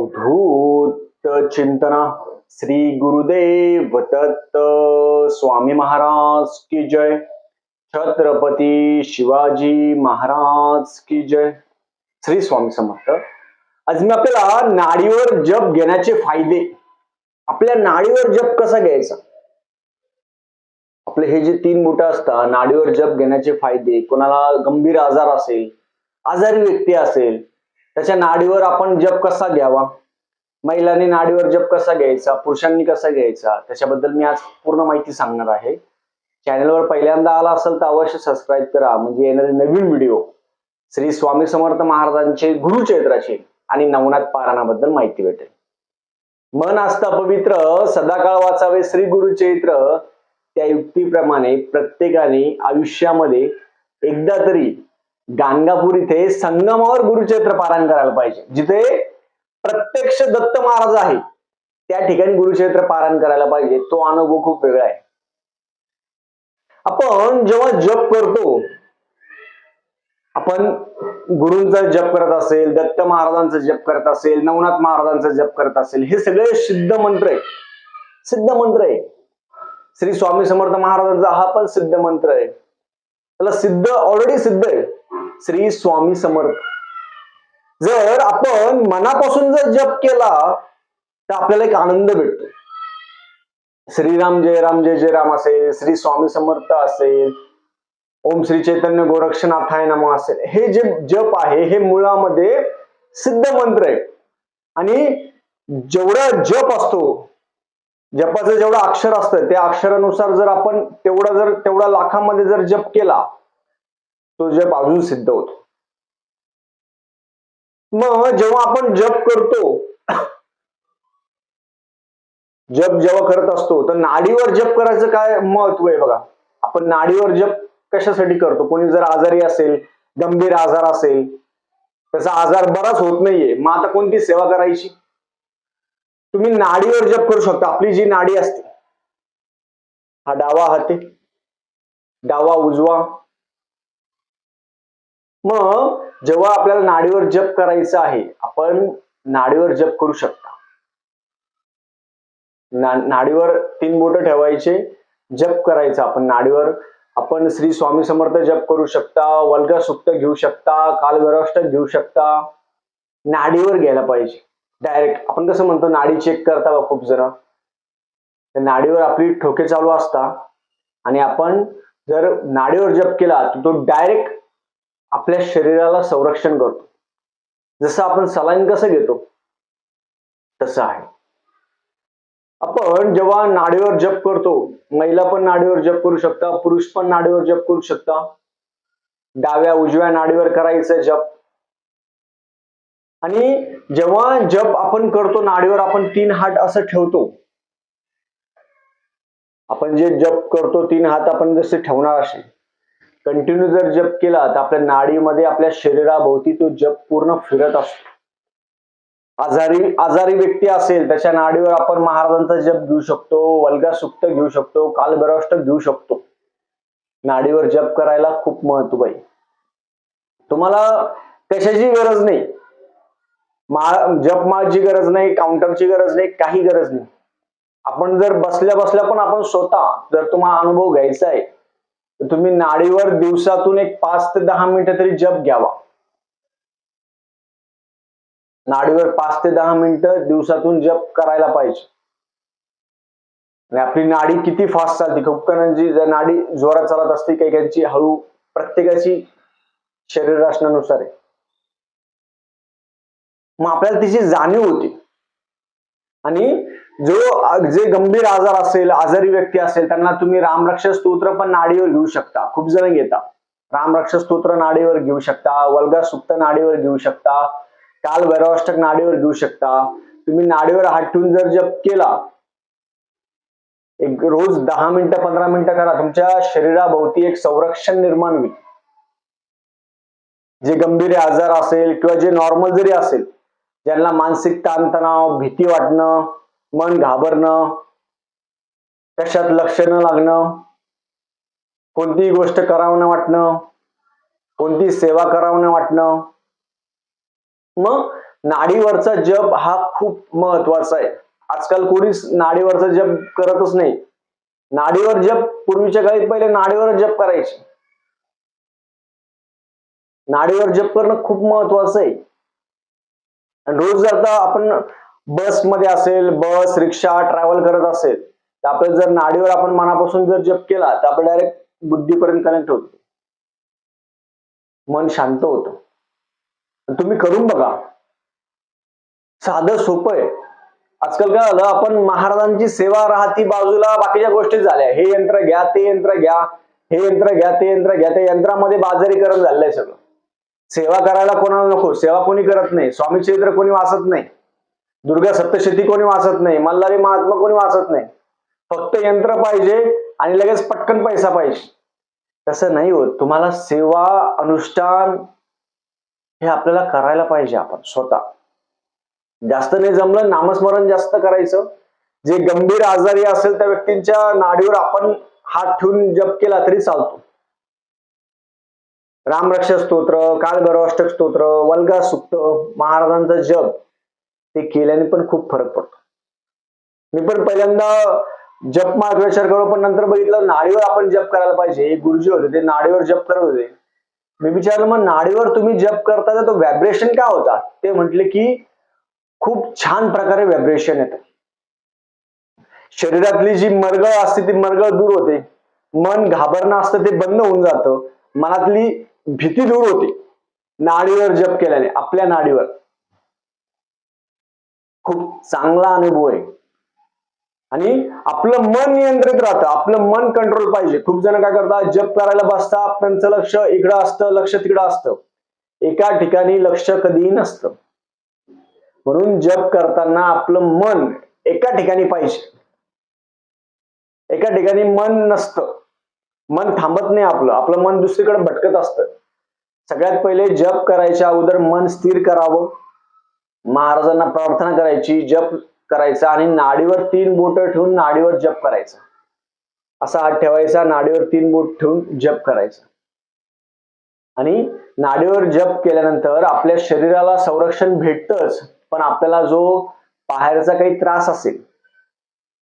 अवधूत चिंतना श्री गुरुदेव दत्त स्वामी महाराज की जय. छत्रपती शिवाजी महाराज की जय. श्री स्वामी समर्थ. आज मी आपल्याला नाडीवर जप घेण्याचे फायदे आपल्या नाडीवर जप कसा घ्यायचा? आपले हे जे तीन बोट असतात नाडीवर जप घेण्याचे फायदे कोणाला गंभीर आजार असेल आजारी व्यक्ती असेल त्याच्या नाडीवर आपण जप कसा घ्यावा? महिलांनी नाडीवर जप कसा घ्यायचा? पुरुषांनी कसा घ्यायचा? त्याच्याबद्दल मी आज पूर्ण माहिती सांगणार आहे. चॅनलवर पहिल्यांदा आला असेल तर अवश्य सबस्क्राईब करा. म्हणजे येणारे नवीन व्हिडिओ श्री स्वामी समर्थ महाराजांचे गुरुचैत्राचे आणि नवनाथ पारायणाबद्दल माहिती भेटेल. मन असता पवित्र सदाकाळ वाचावे श्री गुरुचैत्र त्या युक्तीप्रमाणे प्रत्येकाने आयुष्यामध्ये एकदा तरी गाणगापूर इथे संगमावर गुरुचरित्र पारायण करायला पाहिजे. जिथे प्रत्यक्ष दत्त महाराज आहे त्या ठिकाणी गुरुचरित्र पारायण करायला पाहिजे. तो अनुभव खूप वेगळा आहे. आपण जेव्हा जप करतो आपण गुरूंचा जप करत असेल दत्त महाराजांचा जप करत असेल नवनाथ महाराजांचा जप करत असेल हे सगळे सिद्ध मंत्र आहे सिद्ध मंत्र आहे श्री स्वामी समर्थ महाराजांचा हा पण सिद्ध मंत्र आहे. त्याला सिद्ध ऑलरेडी सिद्ध आहे. श्री स्वामी समर्थ. जर आपण मनापासून जर जप केला तर आपल्याला एक आनंद भेटतो. श्रीराम जय राम जय जय राम असेल श्री स्वामी समर्थ असेल ओम श्री चैतन्य गोरक्षनाथाय नम असेल हे जे जप आहे हे मुळामध्ये सिद्ध मंत्र आहे. आणि जेवढा जप असतो जपाचं जेवढं अक्षर असतं त्या अक्षरानुसार जर आपण तेवढा जर तेवढा लाखामध्ये जर जप केला तो जप अजून सिद्ध होतो. मग जेव्हा आपण जप करतो जप जेव्हा करत असतो तर नाडीवर जप करायचं काय महत्त्व आहे बघा. आपण नाडीवर जप कशासाठी करतो? कोणी जर आजारी असेल गंभीर आजार असेल त्याचा आजार बराच होत नाहीये. मग आता कोणती सेवा करायची? तुम्ही नाडीवर जप करू शकता. आपली जी नाडी असते हा डावा हाते डावा उजवा मग जेव्हा आपल्याला नाडीवर जप करायचं आहे आपण नाडीवर जप करू शकता. ना, नाडीवर तीन बोट ठेवायचे जप करायचा आपण नाडीवर. आपण श्री स्वामी समर्थ जप करू शकता वल्गा सुक्त घेऊ शकता कालभैरवाष्टक घेऊ शकता. नाडीवर घ्यायला पाहिजे. डायरेक्ट आपण कसं म्हणतो नाडी चेक करता बा खूप जरा. नाडीवर आपली ठोके चालू असता. आणि आपण जर नाडीवर जप केला तर तो डायरेक्ट आपल्या शरीराला संरक्षण करतो. जसं आपण सलाईन कसं घेतो तसं आहे. आपण जेव्हा नाडीवर जप करतो महिला पण नाडीवर जप करू शकता पुरुष पण नाडीवर जप करू शकता. डाव्या उजव्या नाडीवर करायचं जप. आणि जेव्हा जप आपण करतो नाडीवर आपण तीन हात असं ठेवतो. आपण जे जप करतो तीन हात आपण जसे ठेवणार असेल कंटिन्यू जर जप केला तर आपल्या नाडीमध्ये आपल्या शरीराभोवती तो जप पूर्ण फिरत असतो. आजारी आजारी व्यक्ती असेल त्याच्या नाडीवर आपण महाराजांचा जप घेऊ शकतो वल्गा सुक्त घेऊ शकतो कालभैरवाष्टक घेऊ शकतो. नाडीवर जप करायला खूप महत्त्व आहे. तुम्हाला कशाची गरज नाही. माळ जप गरज नाही काउंटरची गरज नाही काही गरज नाही. आपण जर बसल्या बसल्या पण आपण स्वतः जर तुम्हाला अनुभव घ्यायचा आहे तुम्ही नाडीवर दिवसातून एक पाच ते दहा मिनिटं तरी जप घ्यावा. नाडीवर पाच ते दहा मिनिटं दिवसातून जप करायला पाहिजे. आणि आपली नाडी किती फास्ट चालते. खूप जणांची जर नाडी जोरात चालत असते काही काहींची हळू प्रत्येकाची शरीर रचनानुसार आहे. मग आपल्याला तिची जाणीव होती. आणि जो जे गंभीर आजार असेल आजारी व्यक्ती असेल त्यांना तुम्ही रामरक्ष स्तोत्र पण नाडीवर घेऊ शकता. खूप जण घेता रामरक्ष स्तोत्र नाडीवर घेऊ शकता वल्गा सुप्त नाडीवर घेऊ शकता काल भैरवाष्टक नाडीवर घेऊ शकता. तुम्ही नाडीवर हात ठेवून जर जप केला एक रोज दहा मिनिटं पंधरा मिनिटं करा. तुमच्या शरीराभोवती एक संरक्षण निर्माण होईल. जे गंभीर आजार असेल किंवा जे नॉर्मल जरी असेल ज्यांना मानसिक ताणतणाव भीती वाटणं मन घाबरणं कशात लक्ष न लागणं कोणतीही गोष्ट करावं न वाटणं कोणती सेवा करावं न वाटणं. मग नाडीवरचा जप हा खूप महत्त्वाचा आहे. आजकाल कोणीच नाडीवरचा जप करतच नाही. नाडीवर जप पूर्वीच्या काळी पहिले नाडीवर जप करायचे. नाडीवर जप करणं खूप महत्वाचं आहे. रोज जर आपण बसमध्ये असेल बस रिक्षा ट्रॅव्हल करत असेल तर आपल्याला जर नाडीवर आपण मनापासून जर जप केला तर आपण डायरेक्ट बुद्धीपर्यंत कनेक्ट होतो. मन शांत होतं. तुम्ही करून बघा. साधं सोपं आहे. आजकाल काय झालं आपण महाराजांची सेवा राहती बाजूला बाकीच्या गोष्टी झाल्या. हे यंत्र घ्या ते यंत्र घ्या हे यंत्र घ्या ते यंत्र घ्या. त्या यंत्रामध्ये बाजारीकरण झालंय सगळं. सेवा करायला कोणाला नको सेवा कोणी करत नाही. स्वामी चरित्र कोणी वाचत नाही. दुर्गा सप्तशती कोणी वाचत नाही मल्हारी महात्मा कोणी वाचत नाही. फक्त यंत्र पाहिजे आणि लगेच पटकन पैसा पाहिजे. तसं नाही होत. तुम्हाला सेवा अनुष्ठान हे आपल्याला करायला पाहिजे आपण स्वतः. जास्त नाही जमलं नामस्मरण जास्त करायचं. जे गंभीर आजारी असेल त्या व्यक्तींच्या नाडीवर आपण हात ठेवून जप केला तरी चालतो. रामरक्षा स्तोत्र कालभैरवाष्टक स्तोत्र वल्गा सुक्त महाराजांचा जप. ते केल्याने पण खूप फरक पडतो. मी पण पहिल्यांदा जप मार्ग करू पण नंतर बघितलं नाडीवर आपण जप करायला पाहिजे. एक गुरुजी होते ते नाडीवर जप करत होते. मी विचारलं मग नाडीवर तुम्ही जप करता तर तो व्हायब्रेशन का होता? ते म्हटले की खूप छान प्रकारे व्हायब्रेशन येतं. शरीरातली जी मरगळ असते ती मरगळ दूर होते. मन घाबरणं असतं ते बंद होऊन जातं. मनातली भीती दूर होते. नाडीवर जप केल्याने आपल्या नाडीवर. खूप चांगला अनुभव आहे. आणि आपलं मन नियंत्रित राहतं आपलं मन कंट्रोल पाहिजे. खूप जण काय करतात जप करायला बसतात त्यांचं लक्ष इकडं असतं लक्ष तिकडं असतं. एका ठिकाणी लक्ष कधीही नसतं. म्हणून जप करताना आपलं मन एका ठिकाणी पाहिजे. एका ठिकाणी मन नसतं. मन थांबत नाही आपलं. आपलं मन दुसरीकडे भटकत असतं. सगळ्यात पहिले जप करायच्या अगोदर मन स्थिर करावं. महाराजांना प्रार्थना करायची जप करायचा आणि नाडीवर तीन बोट ठेवून नाडीवर जप करायचा. असा हात ठेवायचा नाडीवर तीन बोट ठेवून जप करायचा. आणि नाडीवर जप केल्यानंतर आपल्या शरीराला संरक्षण भेटतच पण आपल्याला जो बाहेरचा काही त्रास असेल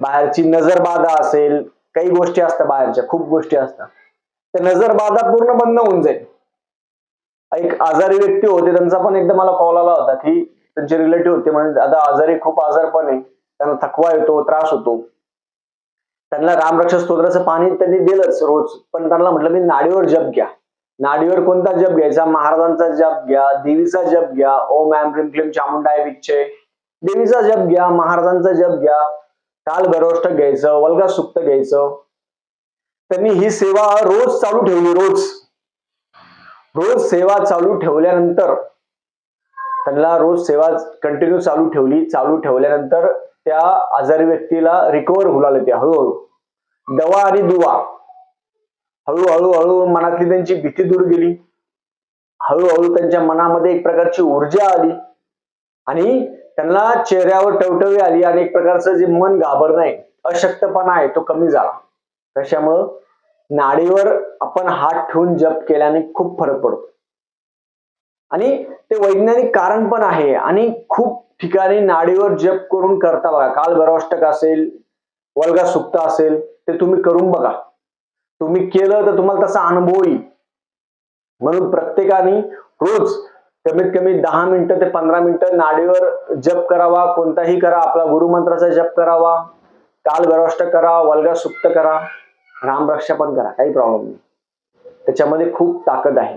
बाहेरची नजरबाधा असेल काही गोष्टी असतात बाहेरच्या खूप गोष्टी असतात. तर नजरबाधा पूर्ण बंद होऊन जाईल. एक आजारी व्यक्ती होते त्यांचा पण एकदा मला कॉल आला होता की त्यांचे रिलेटिव्ह होते. म्हणजे दादा आजारी खूप आजारपण आहे. त्यांना थकवा येतो त्रास होतो. त्यांना रामरक्षा स्तोत्राचं पाणी त्यांनी दिलंच रोज. पण त्यांना म्हटलं मी नाडीवर जप घ्या. नाडीवर कोणता जप घ्यायचा? महाराजांचा जप घ्या देवीचा जप घ्या. ओम ॲम क्लीम क्लीम चामुंडाय विच्छे देवीचा जप घ्या महाराजांचा जप घ्या. काल भैरवष्टक घ्यायचं वल्गा सुप्त घ्यायचं. त्यांनी ही सेवा रोज चालू ठेवली रोज. रोज सेवा चालू ठेवल्यानंतर त्यांना रोज सेवा कंटिन्यू चालू ठेवली चालू ठेवल्यानंतर त्या आजारी व्यक्तीला रिकवर होऊ लागले ते हळूहळू. दवा आणि दुवा. हळूहळू हळू मनातली त्यांची भीती दूर गेली. हळूहळू त्यांच्या मनामध्ये एक प्रकारची ऊर्जा आली. आणि त्यांना चेहऱ्यावर टवटवी आली आणि एक प्रकारचं जे मन घाबरणं आहे अशक्तपणा आहे तो कमी झाला. कशामुळं? नाडीवर आपण हात ठेवून जप केल्याने खूप फरक पडतो. आणि ते वैज्ञानिक कारण पण आहे. आणि खूप ठिकाणी नाडीवर जप करून करता बघा. काल भरवाष्टक असेल वर्गा सुप्त असेल ते तुम्ही करून बघा. तुम्ही केलं तर तुम्हाला तसा अनुभव येईल. म्हणून प्रत्येकाने रोज कमीत कमी दहा मिनिटं ते पंधरा मिनिटं नाडीवर जप करावा कोणताही करा आपला गुरुमंत्राचा जप करावा काल भरवाष्टक करा वल्गा सुप्त करा रामरक्षा पण करा काही प्रॉब्लेम नाही. त्याच्यामध्ये खूप ताकद आहे.